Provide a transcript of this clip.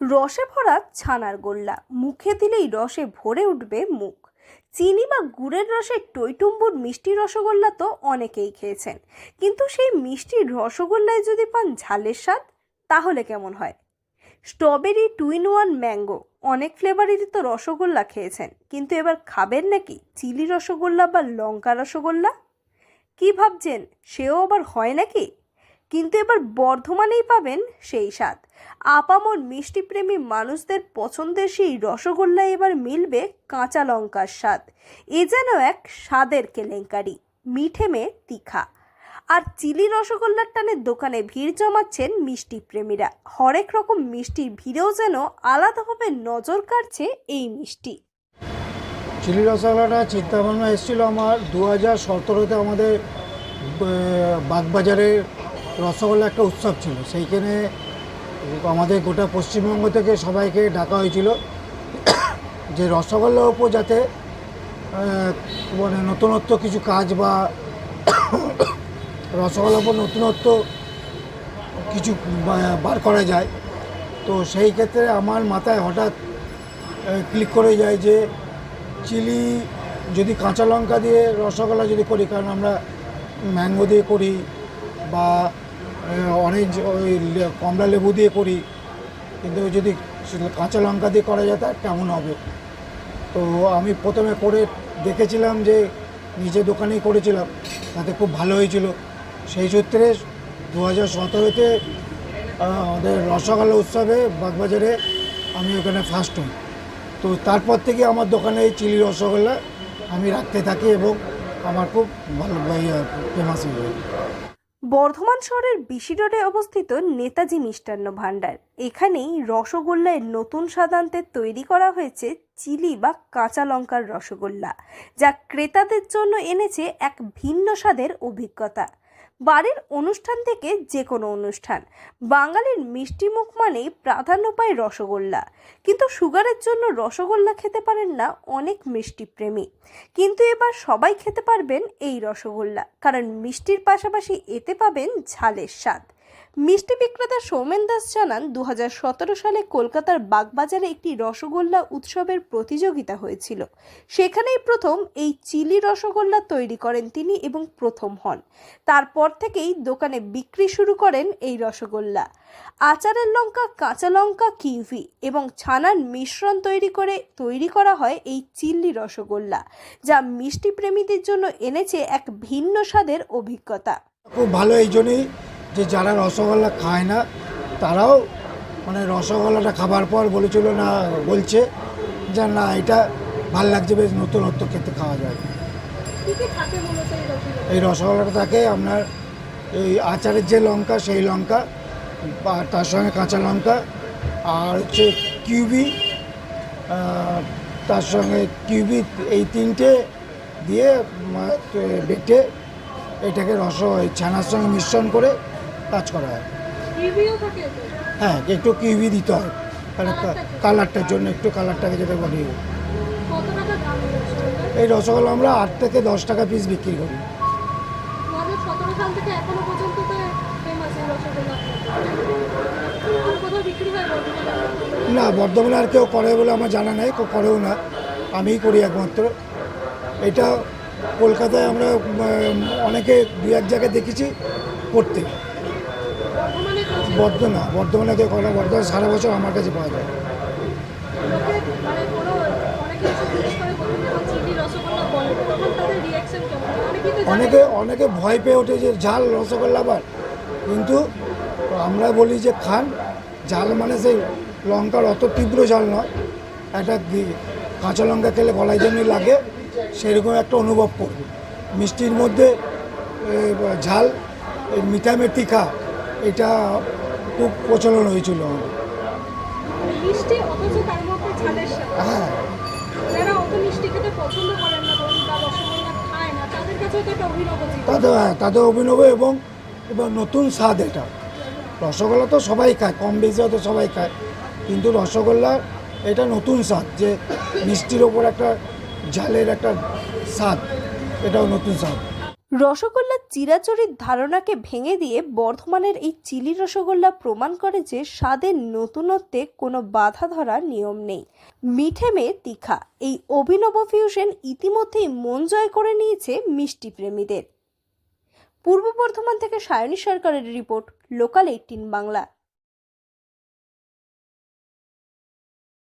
রসে ভরা ছানার গোল্লা। মুখে দিলেই রসে ভরে উঠবে মুখ। চিনি বা গুড়ের রসে টইটুম্বুর মিষ্টি রসগোল্লা তো অনেকেই খেয়েছেন। কিন্তু সেই মিষ্টি রসগোল্লায় যদি পান ঝালের স্বাদ, তাহলে কেমন হয়? Strawberry two in one mango অনেক ফ্লেভারেরই তো রসগোল্লা খেয়েছেন। কিন্তু এবার খাবেন নাকি চিলি রসগোল্লা বা লঙ্কা রসগোল্লা? কি ভাবছেন, সেও আবার হয় নাকি? কিন্তু এবার বর্ধমানেই পাবেন সেই স্বাদ। আপামর মিষ্টিপ্রেমী মানুষদের পছন্দের সেই রসগোল্লা এবার মিলবে কাঁচা লঙ্কার স্বাদ। এ যেন এক স্বাদের কেলেঙ্কারি। মিঠে মেয়ে তিখা। আর চিলি রসগোল্লার টানে দোকানে ভিড় জমাচ্ছেন মিষ্টি প্রেমীরা হরেক রকম মিষ্টির ভিড়েও যেন আলাদাভাবে নজর কাড়ছে এই মিষ্টি। চিলি রসগোল্লাটা চিন্তা ভাবনা এসেছিল আমার দু হাজার সতেরোতে আমাদের আহ, বাগবাজারে রসগোল্লা একটা উৎসব ছিল। সেইখানে আমাদের গোটা পশ্চিমবঙ্গ থেকে সবাইকে ডাকা হয়েছিল যে রসগোল্লার উপর যাতে মানে নতুনত্ব কিছু কাজ বা রসগোল্লার উপর নতুনত্ব কিছু বার করা যায়। তো সেই ক্ষেত্রে আমার মাথায় হঠাৎ ক্লিক করে যায় যে চিলি যদি কাঁচা লঙ্কা দিয়ে রসগোল্লা যদি করি, কারণ আমরা ম্যাঙ্গো দিয়ে করি বা অরেঞ্জ ওই কমলা লেবু দিয়ে করি, কিন্তু যদি কাঁচা লঙ্কা দিয়ে করা যায়, তা কেমন হবে? তো আমি প্রথমে করে দেখেছিলাম যে, নিজে দোকানেই করেছিলাম, তাতে খুব ভালো হয়েছিল। সেই সূত্রে দু হাজার সতেরোতে আমাদের রসগোল্লা উৎসবে বাগবাজারে আমি ওখানে ফার্স্ট হই। তো তারপর থেকে আমার দোকানে এই চিলি রসগোল্লা আমি রাখতে থাকি এবং আমার খুব ভালো ফেমাস হয়ে যায়। বর্ধমান শহরের বিশি রোডে অবস্থিত নেতাজি মিষ্টান্ন ভাণ্ডার। এখানেই রসগোল্লায় নতুন স্বাদ তৈরি করা হয়েছে চিলি বা কাঁচা লঙ্কার রসগোল্লা, যা ক্রেতাদের জন্য এনেছে এক ভিন্ন স্বাদের অভিজ্ঞতা। বাড়ির অনুষ্ঠান থেকে যে কোনো অনুষ্ঠান। বাঙালির মিষ্টি মুখ মানেই প্রাধান্য পায় রসগোল্লা। কিন্তু সুগারের জন্য রসগোল্লা খেতে পারেন না অনেক মিষ্টি প্রেমী। কিন্তু এবার সবাই খেতে পারবেন এই রসগোল্লা। কারণ মিষ্টির পাশাপাশি এতে পাবেন ঝালের স্বাদ। মিষ্টি বিক্রেতা সৌমেন দাস জানান দু হাজার সতেরো সালে কলকাতার বাগবাজারে একটি রসগোল্লা উৎসবের প্রতিযোগিতা হয়েছিল। সেখানেই প্রথম এই চিলি রসগোল্লা তৈরি করেন তিনি এবং প্রথম হন। তারপর থেকেই দোকানে বিক্রি শুরু করেন এই রসগোল্লা। আচারের লঙ্কা, কাঁচা লঙ্কা কিউভি এবং ছানার মিশ্রণ তৈরি করে তৈরি করা হয় এই চিল্লি রসগোল্লা, যা মিষ্টি প্রেমীদের জন্য এনেছে এক ভিন্ন স্বাদের অভিজ্ঞতা। খুব ভালো, এই জন্যই যে যারা রসগোল্লা খায় না তারাও মানে রসগোল্লাটা খাবার পর বলেছিল না বলছে যে না এটা ভালো লাগছে বেশ নতুনত্ব খেতে খাওয়া যায়। এই রসগোল্লাটা থাকে আপনার এই আচারের যে লঙ্কা সেই লঙ্কা বা তার সঙ্গে কাঁচা লঙ্কা আর হচ্ছে কিউবি তার সঙ্গে কিউবি এই তিনটে দিয়ে বেটে এটাকে রস ওই ছানার সঙ্গে মিশ্রণ করে কাজ করা হয়। হ্যাঁ একটু কিউবি দিতে হয়। কারণ কালারটার জন্য একটু কালারটাকে যেটা বলি। এই রসগোল্লা আমরা আট থেকে দশ টাকা পিস বিক্রি করি। বর্ধমানে? না বর্ধমানে আর কেউ করে বলে আমার জানা নেই কেউ করেও না। আমিই করি একমাত্র। এটা কলকাতায় আমরা অনেকে দু এক জায়গায় দেখেছি করতে। বর্ধনা বর্ধমানে কেউ করে বর্ধমান সারা বছর আমার কাছে পাওয়া যায়। মানে অনেকে বর্ধমানে অনেকে ভয় পেয়ে ওঠে যে ঝাল রসগোল্লা আবার। কিন্তু আমরা বলি যে খান ঝাল মানে সেই লঙ্কার অত তীব্র ঝাল নয়। একটা কাঁচা লঙ্কা খেলে গলায় যেমনি লাগে সেরকম একটা অনুভব করবে মিষ্টির মধ্যে ঝাল এই মিঠা মেথিকা এটা খুব প্রচলন হয়েছিল। হ্যাঁ। না তাদের হ্যাঁ তাদের অভিনব এবং এবার নতুন স্বাদ এটা। রসগোল্লা তো সবাই খায় কম বেশি হয়তো সবাই খায় কিন্তু রসগোল্লা এটা নতুন স্বাদ যে মিষ্টির ওপর একটা ঝালের একটা স্বাদ এটাও নতুন স্বাদ। রসগোল্লা চিরাচরিত ধারণাকে ভেঙে দিয়ে বর্ধমানের এই চিলি রসগোল্লা প্রমাণ করে যে স্বাদের নতুনত্বে কোনো বাধা ধরার নিয়ম নেই। মিঠে মেয়ে তিখা, এই অভিনব ফিউশন ইতিমধ্যেই মন জয় করে নিয়েছে মিষ্টি প্রেমীদের। পূর্ব বর্ধমান থেকে সায়নী সরকারের রিপোর্ট লোকাল এইটিন বাংলা।